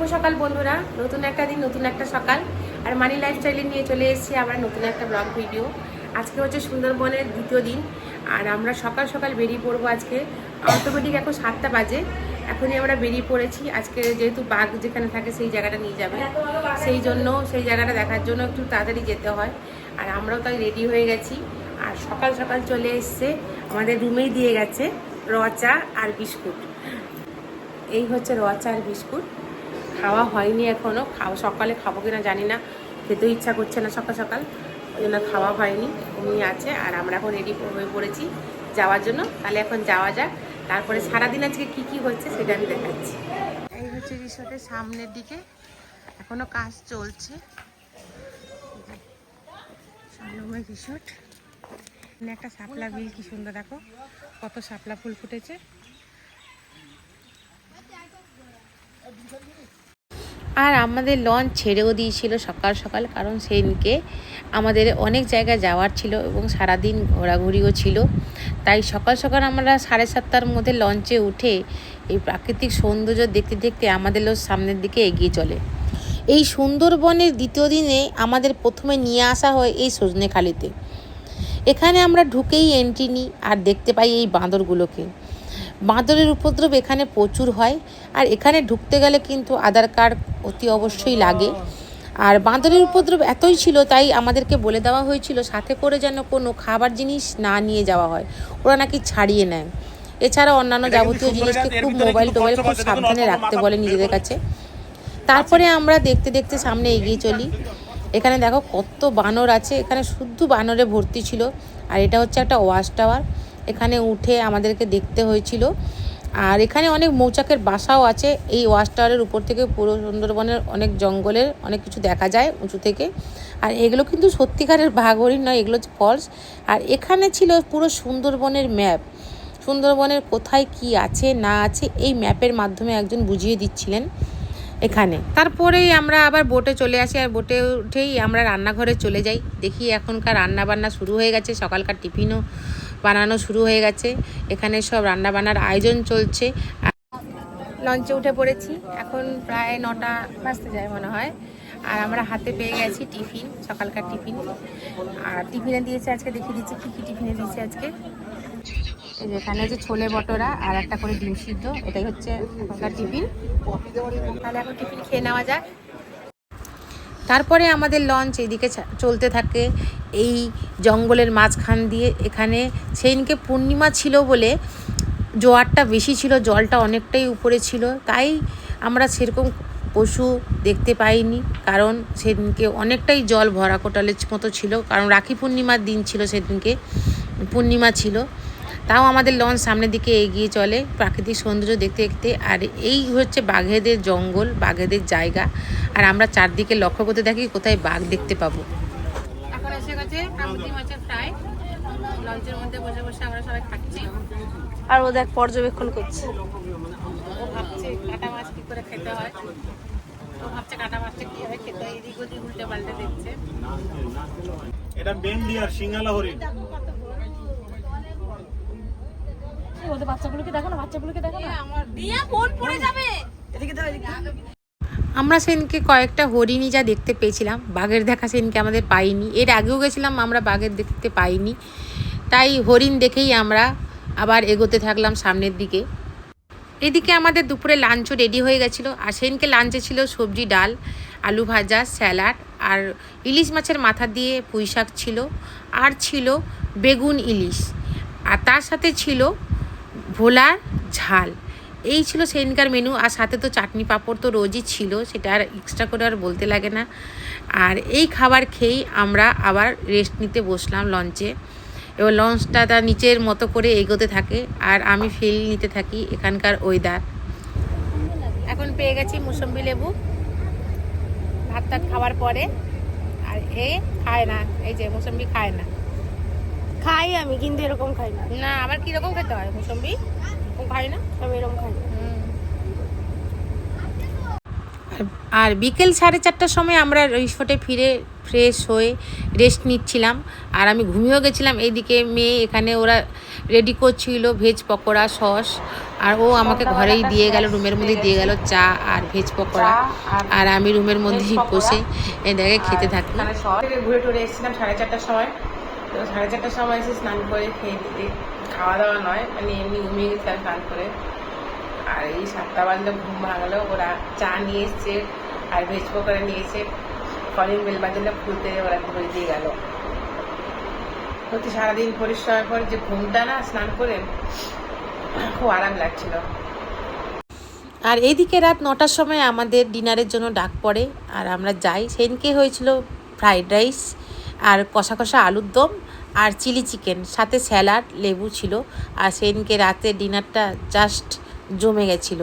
শুভ সকাল বন্ধুরা। নতুন একটা দিন, নতুন একটা সকাল। আর মানি লাইফস্টাইলে নিয়ে চলে এসেছি আমরা নতুন একটা ব্লগ ভিডিও। আজকে হচ্ছে সুন্দরবনের দ্বিতীয় দিন। আর আমরা সকাল সকাল বেরিয়ে পড়ব আজকে। অটোমেটিক এখন সাতটা বাজে। এখনই আমরা বেরিয়ে পড়েছি। আজকে যেহেতু বাঘ যেখানে থাকে সেই জায়গাটা নিয়ে যাবে। সেই জন্য, সেই জায়গাটা দেখার জন্য একটু তাড়াতাড়ি যেতে হয়। আর আমরাও তাই রেডি হয়ে গেছি। আর সকাল সকাল চলে এসছে। আমাদের রুমেই দিয়ে গেছে রচা আর বিস্কুট। এই হচ্ছে রচা আর বিস্কুট। খাওয়া হয়নি এখনও খাওয়া সকালে খাব কিনা জানি না। খেতেও ইচ্ছা করছে না সকাল সকাল। ওই জন্য খাওয়া হয়নি উনি আছে। আর আমরা এখন রেডি হয়ে পড়েছি যাওয়ার জন্য। তাহলে এখন যাওয়া যাক। তারপরে সারাদিন আজকে কি কি হচ্ছে সেটা আমি দেখাচ্ছি। এই হচ্ছে রিসোর্টের সামনের দিকে। এখনও কাজ চলছে। রিসোর্ট। এখানে একটা শাপলা বিল, কি সুন্দর দেখো। কত শাপলা ফুল ফুটেছে। আর আমাদের লঞ্চ ছেড়েও দিয়েছিল সকাল সকাল, কারণ সেদিনকে আমাদের অনেক জায়গায় যাওয়ার ছিল এবং সারাদিন ঘোরাঘুরিও ছিল। তাই সকাল সকাল আমরা সাড়ে সাতটার মধ্যে লঞ্চে উঠে এই প্রাকৃতিক সৌন্দর্য দেখতে দেখতে আমাদের লোক সামনের দিকে এগিয়ে চলে। এই সুন্দরবনের দ্বিতীয় দিনে আমাদের প্রথমে নিয়ে আসা হয় এই সজনেখালিতে এখানে আমরা ঢুকেই এন্ট্রি নিই আর দেখতে পাই এই বাঁদরগুলোকে। বাঁদরের উপদ্রব এখানে প্রচুর হয় আর এখানে ঢুকতে গেলে কিন্তু আধার কার্ড অতি অবশ্যই লাগে। আর বাঁদরের উপদ্রব এতই ছিল তাই আমাদেরকে বলে দেওয়া হয়েছিল সাথে করে যেন কোনো খাবার জিনিস না নিয়ে যাওয়া হয়। ওরা নাকি ছাড়িয়ে নেয়। এছাড়া অন্যান্য যাবতীয় জিনিসকে খুব মোবাইল টোবাইল খুব সাবধানে রাখতে বলে নিজেদের কাছে। তারপরে আমরা দেখতে দেখতে সামনে এগিয়ে চলি। এখানে দেখো কত বানর আছে এখানে শুদ্ধ বানরে ভর্তি ছিল। আর এটা হচ্ছে একটা ওয়াশ টাওয়ার। এখানে উঠে আমাদেরকে দেখতে হয়েছিল। আর এখানে অনেক মৌচাকের বাসাও আছে। এই ওয়াশ টাওয়ারের উপর থেকে পুরো সুন্দরবনের অনেক জঙ্গলের অনেক কিছু দেখা যায় উঁচু থেকে। আর এগুলো কিন্তু সত্যিকারের বাঘহরিণ নয়, এগুলো ফলস আর এখানে ছিল পুরো সুন্দরবনের ম্যাপ সুন্দরবনের কোথায় কি আছে, না আছে, এই ম্যাপের মাধ্যমে একজন বুঝিয়ে দিচ্ছিলেন এখানে। তারপরেই আমরা আবার বোটে চলে আসি আর বোটে উঠেই আমরা রান্নাঘরে চলে যাই। দেখি এখনকার রান্না বান্না শুরু হয়ে গেছে, সকালকার টিফিনও বানানো শুরু হয়ে গেছে। এখানে সব রান্না বান্নার আয়োজন চলছে। লঞ্চে উঠে পড়েছি। এখন প্রায় নটা বাজতে যায় মনে হয়। আর আমরা হাতে পেয়ে গেছি টিফিন, সকালকার টিফিন। আর টিফিনে দিয়েছে আজকে, দেখিয়ে দিচ্ছি কী কী টিফিনে দিয়েছে আজকে। এখানে হচ্ছে ছোলে বটোরা আর একটা করে ডিম সিদ্ধ। এটাই হচ্ছে এখনকার টিফিন। তাহলে এখন টিফিন খেয়ে নেওয়া যাক। তারপরে আমাদের লঞ্চ এইদিকে ছা- চলতে থাকে এই জঙ্গলের মাঝখান দিয়ে। এখানে সেইদিনকে পূর্ণিমা ছিল বলে জোয়ারটা বেশি ছিল, জলটা অনেকটাই উপরে ছিল। তাই আমরা সেরকম পশু দেখতে পাইনি, কারণ সেদিনকে অনেকটাই জল ভরা কোটালের মতো ছিল, কারণ রাখি পূর্ণিমার দিন ছিল সেদিনকে, পূর্ণিমা ছিল। তাও আমাদের লঞ্চ সামনের দিকে এগিয়ে চলে প্রাকৃতিক সৌন্দর্য দেখতে দেখতে। আর এই হচ্ছে বাঘেদের জঙ্গল বাঘেদের জায়গা। আর আমরা চারদিকে লক্ষ্য করতে থাকি কোথায় বাঘ দেখতে পাবো। এখন এসে গেছে মাছের ফ্রাই। লঞ্চের মধ্যে বসে বসে আমরা সবাই খাচ্ছি। আর ও দেখ পর্যবেক্ষণ করছে। ও ভাবছে কাটা মাছ কি করে খেতে হয়। ও ভাবছে কাটা মাছটা কীভাবে খেতে এদিক ওদিক উল্টে পাল্টে দেখছে। এটা বেন্ডি আর সিঙ্গালা হরিণ। ওদের বাচ্চাগুলোকে দেখো না বাচ্চাগুলোকে দেখো না। দিয়া ফোন পড়ে যাবে। এদিকে দাও এদিকে আমরা সেদিনকে কয়েকটা হরিণই যা দেখতে পেয়েছিলাম বাঘের দেখা সেদিনকে আমাদের পাইনি। এর আগেও গেছিলাম আমরা বাঘের দেখতে পাইনি। তাই হরিণ দেখেই আমরা আবার এগোতে থাকলাম সামনের দিকে। এদিকে আমাদের দুপুরে লাঞ্চও রেডি হয়ে গেছিল। আর সেদিনকে লাঞ্চে ছিল সবজি ডাল আলু ভাজা স্যালাড আর ইলিশ মাছের মাথা দিয়ে পুঁই শাক ছিল। আর ছিল বেগুন ইলিশ। আর তার সাথে ছিল ভোলার ঝাল। এই ছিল সেদিনকার মেনু আর সাথে তো চাটনি পাঁপড় তো রোজই ছিল, সেটা আর এক্সট্রা করে আর বলতে লাগে না। আর এই খাবার খেয়েই আমরা আবার রেস্ট নিতে বসলাম লঞ্চে এবার লঞ্চটা তার নিচের মতো করে এগোতে থাকে, আর আমি ফিল নিতে থাকি এখানকার ওয়েদার এখন পেয়ে গেছি মুসম্বি লেবু। ভাত খাওয়ার পরে, আর এ খায় না, এই যে মুসম্বি খায় না। খাই আমি কিন্তু এরকম খাই না। না আবার কীরকম খেতে হয় মুসম্বি? ও খায় না? আমি এরকম খাই না। আর- আর বিকেল সাড়ে চারটার সময় আমরা রিসোর্টে ফিরে ফ্রেশ হয়ে রেস্ট নিচ্ছিলাম। আর আমি ঘুমিয়েও গেছিলাম। এইদিকে মেয়ে এখানে ওরা রেডি করছিল ভেজ পকোড়া সস। আর ও আমাকে ঘরেই দিয়ে গেল রুমের মধ্যে দিয়ে গেল চা আর ভেজ পকোড়া। আর আমি রুমের মধ্যেই বসে এটাকে খেতে থাকি। থেকে ঘুরে টুরে এসেছিলাম সাড়ে চারটার সময়। তো সাড়ে চারটার সময় এসে স্নান করে খেয়ে দিতে খাওয়া দাওয়া নয় মানে এমনি ঘুমিয়ে গেছিলাম স্নান করে। আর এই সাতটা বাজলে ঘুম ভাঙলো, ওরা চা নিয়ে এসছে, আর ভেজ পকোড়া নিয়ে এসে কলিং বেল বাজালে খুলতে ওরা ধরে দিয়ে গেল। সত্যি সারাদিন পরিশ্রমের পর যে ঘুমটা না, স্নান করে খুব আরাম লাগছিল। আর এইদিকে রাত নটার সময় আমাদের ডিনারের জন্য ডাক পড়ে, আর আমরা যাই। সেদিনকে হয়েছিল ফ্রাইড রাইস আর কষা কষা আলুর দম আর চিলি চিকেন, সাথে স্যালাড, লেবু ছিল। আর সেদিনকে রাতে ডিনারটা জাস্ট জমে গেছিল।